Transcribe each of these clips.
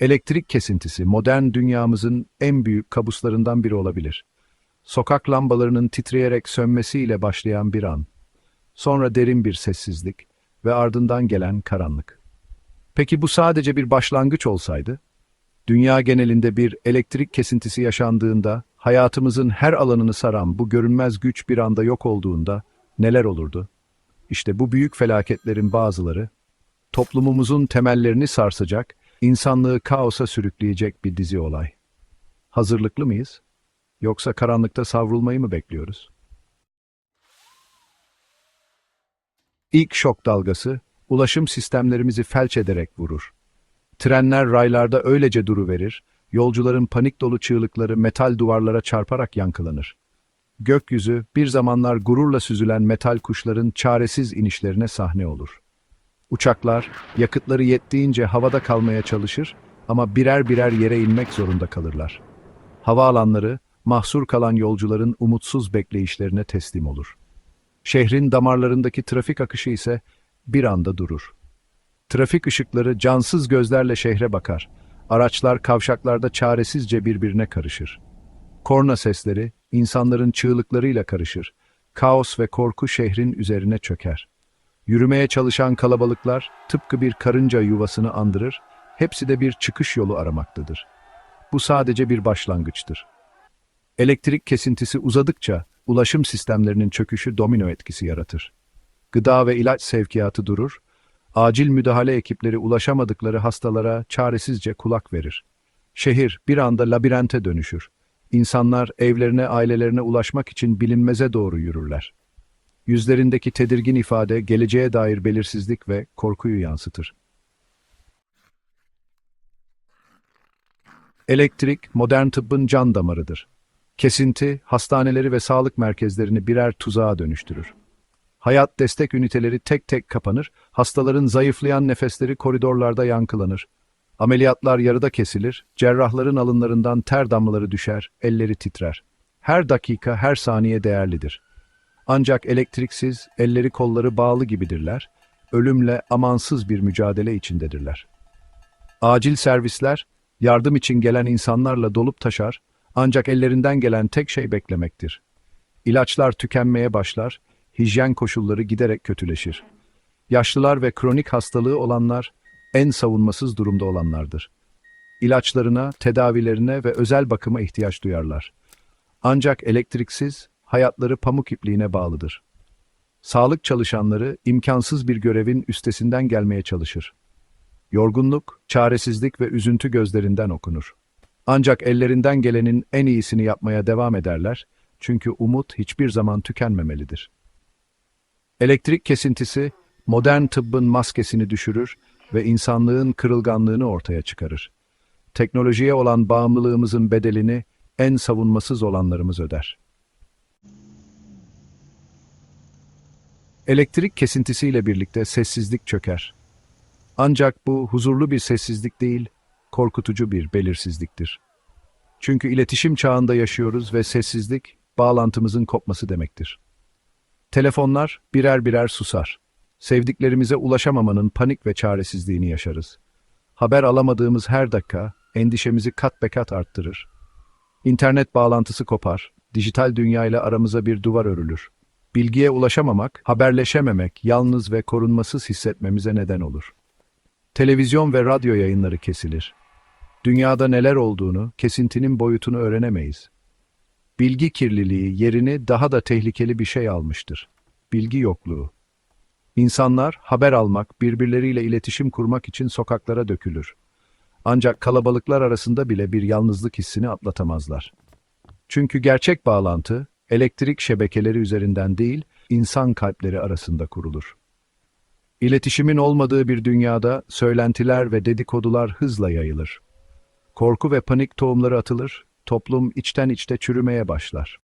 Elektrik kesintisi modern dünyamızın en büyük kabuslarından biri olabilir. Sokak lambalarının titreyerek sönmesiyle başlayan bir an. Sonra derin bir sessizlik ve ardından gelen karanlık. Peki bu sadece bir başlangıç olsaydı? Dünya genelinde bir elektrik kesintisi yaşandığında, hayatımızın her alanını saran bu görünmez güç bir anda yok olduğunda neler olurdu? İşte bu büyük felaketlerin bazıları, toplumumuzun temellerini sarsacak, insanlığı kaosa sürükleyecek bir dizi olay. Hazırlıklı mıyız? Yoksa karanlıkta savrulmayı mı bekliyoruz? İlk şok dalgası, ulaşım sistemlerimizi felç ederek vurur. Trenler raylarda öylece duruverir, yolcuların panik dolu çığlıkları metal duvarlara çarparak yankılanır. Gökyüzü, bir zamanlar gururla süzülen metal kuşların çaresiz inişlerine sahne olur. Uçaklar, yakıtları yettiğince havada kalmaya çalışır ama birer birer yere inmek zorunda kalırlar. Havaalanları, mahsur kalan yolcuların umutsuz bekleyişlerine teslim olur. Şehrin damarlarındaki trafik akışı ise bir anda durur. Trafik ışıkları cansız gözlerle şehre bakar. Araçlar kavşaklarda çaresizce birbirine karışır. Korna sesleri insanların çığlıklarıyla karışır. Kaos ve korku şehrin üzerine çöker. Yürümeye çalışan kalabalıklar tıpkı bir karınca yuvasını andırır, hepsi de bir çıkış yolu aramaktadır. Bu sadece bir başlangıçtır. Elektrik kesintisi uzadıkça ulaşım sistemlerinin çöküşü domino etkisi yaratır. Gıda ve ilaç sevkiyatı durur, acil müdahale ekipleri ulaşamadıkları hastalara çaresizce kulak verir. Şehir bir anda labirente dönüşür. İnsanlar evlerine, ailelerine ulaşmak için bilinmeze doğru yürürler. Yüzlerindeki tedirgin ifade geleceğe dair belirsizlik ve korkuyu yansıtır. Elektrik, modern tıbbın can damarıdır. Kesinti, hastaneleri ve sağlık merkezlerini birer tuzağa dönüştürür. Hayat destek üniteleri tek tek kapanır, hastaların zayıflayan nefesleri koridorlarda yankılanır. Ameliyatlar yarıda kesilir, cerrahların alınlarından ter damlaları düşer, elleri titrer. Her dakika, her saniye değerlidir. Ancak elektriksiz, elleri kolları bağlı gibidirler, ölümle amansız bir mücadele içindedirler. Acil servisler, yardım için gelen insanlarla dolup taşar, ancak ellerinden gelen tek şey beklemektir. İlaçlar tükenmeye başlar, hijyen koşulları giderek kötüleşir. Yaşlılar ve kronik hastalığı olanlar, en savunmasız durumda olanlardır. İlaçlarına, tedavilerine ve özel bakıma ihtiyaç duyarlar. Ancak elektriksiz, hayatları pamuk ipliğine bağlıdır. Sağlık çalışanları imkansız bir görevin üstesinden gelmeye çalışır. Yorgunluk, çaresizlik ve üzüntü gözlerinden okunur. Ancak ellerinden gelenin en iyisini yapmaya devam ederler çünkü umut hiçbir zaman tükenmemelidir. Elektrik kesintisi, modern tıbbın maskesini düşürür ve insanlığın kırılganlığını ortaya çıkarır. Teknolojiye olan bağımlılığımızın bedelini en savunmasız olanlarımız öder. Elektrik kesintisiyle birlikte sessizlik çöker. Ancak bu huzurlu bir sessizlik değil, korkutucu bir belirsizliktir. Çünkü iletişim çağında yaşıyoruz ve sessizlik, bağlantımızın kopması demektir. Telefonlar birer birer susar. Sevdiklerimize ulaşamamanın panik ve çaresizliğini yaşarız. Haber alamadığımız her dakika endişemizi kat be kat arttırır. İnternet bağlantısı kopar, dijital dünyayla aramıza bir duvar örülür. Bilgiye ulaşamamak, haberleşememek, yalnız ve korunmasız hissetmemize neden olur. Televizyon ve radyo yayınları kesilir. Dünyada neler olduğunu, kesintinin boyutunu öğrenemeyiz. Bilgi kirliliği yerini daha da tehlikeli bir şey almıştır. Bilgi yokluğu. İnsanlar haber almak, birbirleriyle iletişim kurmak için sokaklara dökülür. Ancak kalabalıklar arasında bile bir yalnızlık hissini atlatamazlar. Çünkü gerçek bağlantı, elektrik şebekeleri üzerinden değil, insan kalpleri arasında kurulur. İletişimin olmadığı bir dünyada söylentiler ve dedikodular hızla yayılır. Korku ve panik tohumları atılır, toplum içten içte çürümeye başlar.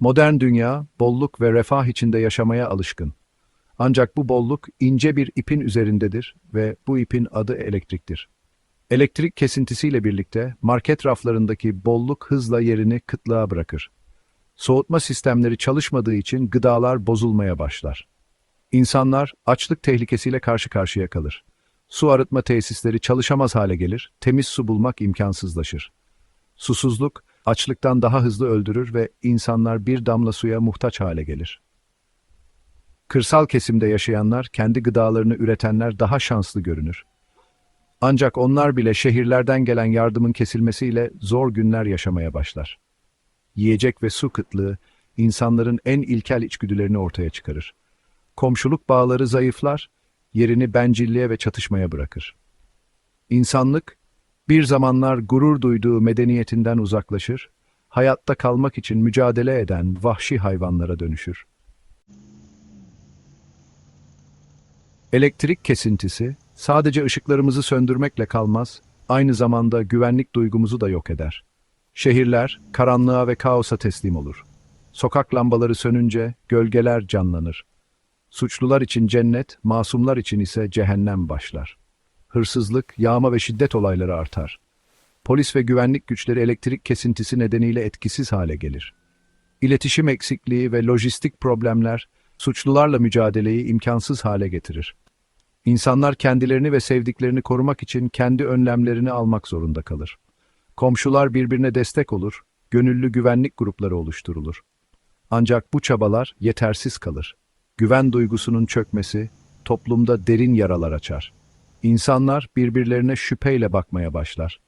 Modern dünya, bolluk ve refah içinde yaşamaya alışkın. Ancak bu bolluk ince bir ipin üzerindedir ve bu ipin adı elektriktir. Elektrik kesintisiyle birlikte market raflarındaki bolluk hızla yerini kıtlığa bırakır. Soğutma sistemleri çalışmadığı için gıdalar bozulmaya başlar. İnsanlar açlık tehlikesiyle karşı karşıya kalır. Su arıtma tesisleri çalışamaz hale gelir, temiz su bulmak imkansızlaşır. Susuzluk, açlıktan daha hızlı öldürür ve insanlar bir damla suya muhtaç hale gelir. Kırsal kesimde yaşayanlar, kendi gıdalarını üretenler daha şanslı görünür. Ancak onlar bile şehirlerden gelen yardımın kesilmesiyle zor günler yaşamaya başlar. Yiyecek ve su kıtlığı, insanların en ilkel içgüdülerini ortaya çıkarır. Komşuluk bağları zayıflar, yerini bencilliğe ve çatışmaya bırakır. İnsanlık, bir zamanlar gurur duyduğu medeniyetinden uzaklaşır, hayatta kalmak için mücadele eden vahşi hayvanlara dönüşür. Elektrik kesintisi sadece ışıklarımızı söndürmekle kalmaz, aynı zamanda güvenlik duygumuzu da yok eder. Şehirler karanlığa ve kaosa teslim olur. Sokak lambaları sönünce gölgeler canlanır. Suçlular için cennet, masumlar için ise cehennem başlar. Hırsızlık, yağma ve şiddet olayları artar. Polis ve güvenlik güçleri elektrik kesintisi nedeniyle etkisiz hale gelir. İletişim eksikliği ve lojistik problemler suçlularla mücadeleyi imkansız hale getirir. İnsanlar kendilerini ve sevdiklerini korumak için kendi önlemlerini almak zorunda kalır. Komşular birbirine destek olur, gönüllü güvenlik grupları oluşturulur. Ancak bu çabalar yetersiz kalır. Güven duygusunun çökmesi toplumda derin yaralar açar. İnsanlar birbirlerine şüpheyle bakmaya başlar.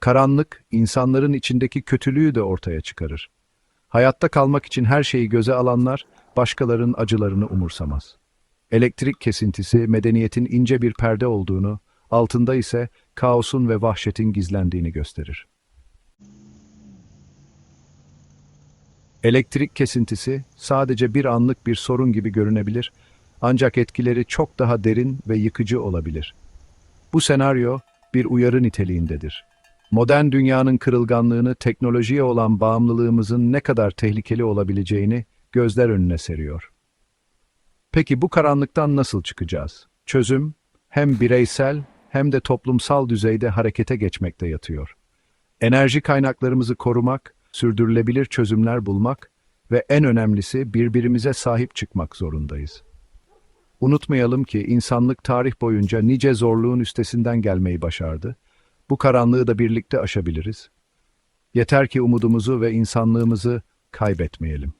Karanlık, insanların içindeki kötülüğü de ortaya çıkarır. Hayatta kalmak için her şeyi göze alanlar, başkalarının acılarını umursamaz. Elektrik kesintisi, medeniyetin ince bir perde olduğunu, altında ise kaosun ve vahşetin gizlendiğini gösterir. Elektrik kesintisi sadece bir anlık bir sorun gibi görünebilir, ancak etkileri çok daha derin ve yıkıcı olabilir. Bu senaryo bir uyarı niteliğindedir. Modern dünyanın kırılganlığını, teknolojiye olan bağımlılığımızın ne kadar tehlikeli olabileceğini gözler önüne seriyor. Peki bu karanlıktan nasıl çıkacağız? Çözüm hem bireysel hem de toplumsal düzeyde harekete geçmekte yatıyor. Enerji kaynaklarımızı korumak, sürdürülebilir çözümler bulmak ve en önemlisi birbirimize sahip çıkmak zorundayız. Unutmayalım ki insanlık tarih boyunca nice zorluğun üstesinden gelmeyi başardı. Bu karanlığı da birlikte aşabiliriz. Yeter ki umudumuzu ve insanlığımızı kaybetmeyelim.